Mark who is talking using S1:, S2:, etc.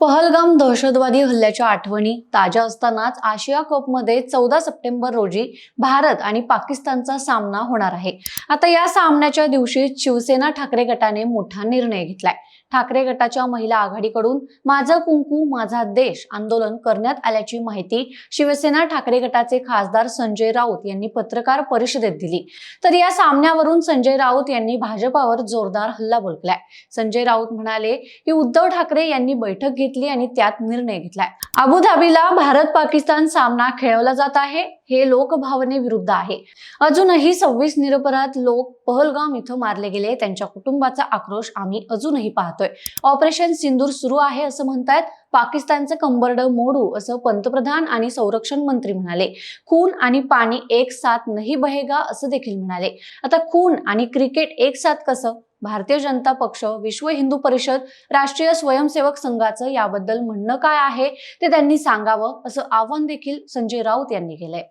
S1: पहलगाम दहशतवादी हल्ल्याच्या आठवणी ताज्या असतानाच आशिया कपमध्ये चौदा सप्टेंबर रोजी भारत आणि पाकिस्तानचा सामना होणार आहे. आता या सामन्याच्या दिवशी शिवसेना ठाकरे गटाने मोठा निर्णय घेतलाय. ठाकरे गटाच्या महिला आघाडीकडून माझं कुंकू माझा देश आंदोलन करण्यात आल्याची माहिती शिवसेना ठाकरे गटाचे खासदार संजय राऊत यांनी पत्रकार परिषदेत दिली. तर या सामन्यावरून संजय राऊत यांनी भाजपावर जोरदार हल्ला बोलकलाय. संजय राऊत म्हणाले की उद्धव ठाकरे यांनी बैठक घेतली आणि त्यात निर्णय घेतलाय. अबुधाबीला भारत पाकिस्तान सामना खेळवला जात आहे. हे लोकभावनेविरुद्ध आहे. अजूनही सव्वीस निरपराध लोक पहलगाम इथं मारले गेले. त्यांच्या कुटुंबाचा आक्रोश आम्ही अजूनही पाहतोय. ऑपरेशन सिंदूर सुरू आहे असं म्हणतायत. पाकिस्तानचं कंबरड मोडू असं पंतप्रधान आणि संरक्षण मंत्री म्हणाले. खून आणि पाणी एक साथ नाही बहेगा असं देखील म्हणाले. आता खून आणि क्रिकेट एक साथ कसं? भारतीय जनता पक्ष विश्व हिंदू परिषद राष्ट्रीय स्वयंसेवक संघाचं याबद्दल म्हणणं काय आहे ते त्यांनी सांगावं असं आवाहन देखील संजय राऊत यांनी केलंय.